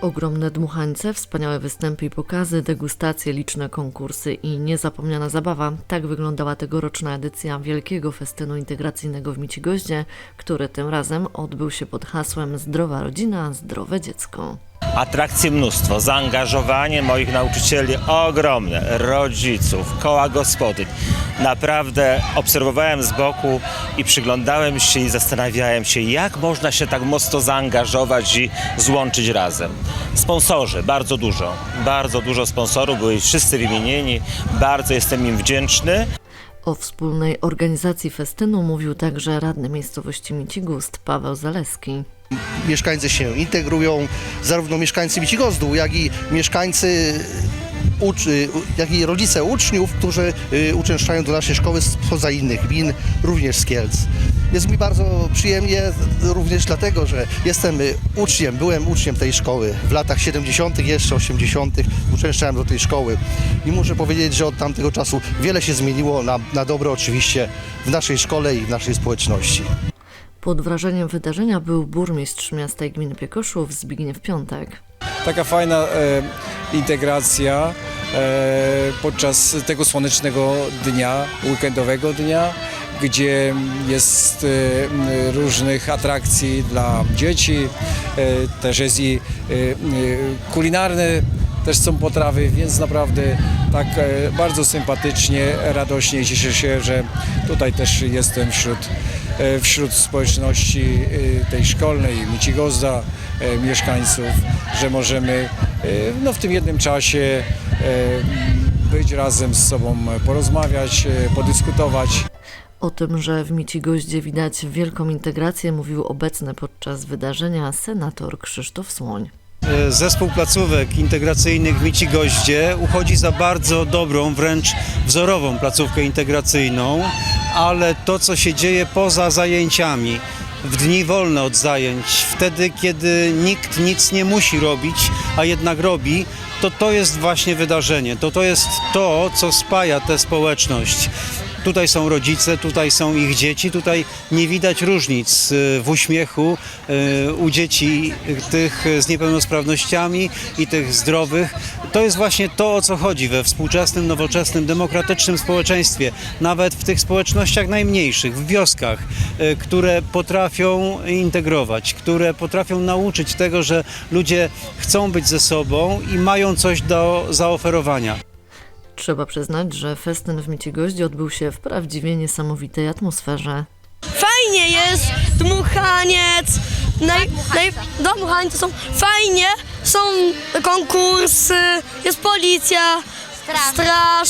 Ogromne dmuchańce, wspaniałe występy i pokazy, degustacje, liczne konkursy i niezapomniana zabawa. Tak wyglądała tegoroczna edycja Wielkiego Festynu Integracyjnego w Micigoździe, który tym razem odbył się pod hasłem Zdrowa rodzina, zdrowe dziecko. Atrakcji mnóstwo, zaangażowanie moich nauczycieli ogromne, rodziców, koła gospodyń. Naprawdę obserwowałem z boku i przyglądałem się i zastanawiałem się, jak można się tak mocno zaangażować i złączyć razem. Sponsorzy, bardzo dużo, bardzo dużo sponsorów, byli wszyscy wymienieni, bardzo jestem im wdzięczny. O wspólnej organizacji festynu mówił także radny miejscowości Micigust Paweł Zaleski. mieszkańcy się integrują, zarówno mieszkańcy Micigozdu, jak i mieszkańcy uczy, jak i rodzice uczniów, którzy y, uczęszczają do naszej szkoły spoza innych gmin, również z Kielc. Jest mi bardzo przyjemnie również dlatego, że jestem y, uczniem, byłem uczniem tej szkoły. W latach 70., jeszcze 80. uczęszczałem do tej szkoły i muszę powiedzieć, że od tamtego czasu wiele się zmieniło na, na dobre oczywiście w naszej szkole i w naszej społeczności. Pod wrażeniem wydarzenia był burmistrz miasta i gminy Piekoszów Zbigniew Piątek. taka fajna e, integracja e, podczas tego słonecznego dnia, weekendowego dnia, gdzie jest e, m, różnych atrakcji dla dzieci, e, też jest i kulinarne, też są potrawy, więc naprawdę tak e, bardzo sympatycznie, radośnie cieszę się, że tutaj też jestem wśród, e, wśród społeczności e, tej szkolnej, Micigozda, mieszkańców, że możemy no, w tym jednym czasie być razem z sobą, porozmawiać, podyskutować. O tym, że w Micigoździe widać wielką integrację, mówił obecny podczas wydarzenia senator Krzysztof Słoń. E, Zespół placówek integracyjnych w Micigoździe uchodzi za bardzo dobrą, wręcz wzorową placówkę integracyjną, ale to, co się dzieje poza zajęciami, w dni wolne od zajęć, wtedy, kiedy nikt nic nie musi robić, a jednak robi, to to jest właśnie wydarzenie. To to jest to, co spaja tę społeczność. Tutaj są rodzice, tutaj są ich dzieci, tutaj nie widać różnic y, w uśmiechu y, u dzieci tych z niepełnosprawnościami i tych zdrowych. To jest właśnie to, o co chodzi we współczesnym, nowoczesnym, demokratycznym społeczeństwie, nawet w tych społecznościach najmniejszych, w wioskach, y, które potrafią integrować, które potrafią nauczyć tego, że ludzie chcą być ze sobą i mają coś do zaoferowania. Trzeba przyznać, że festyn w Micigoździe odbył się w prawdziwie niesamowitej atmosferze. Fajnie jest, dmuchaniec, naj, naj, dmuchańce są fajnie, są konkursy, jest policja, straż,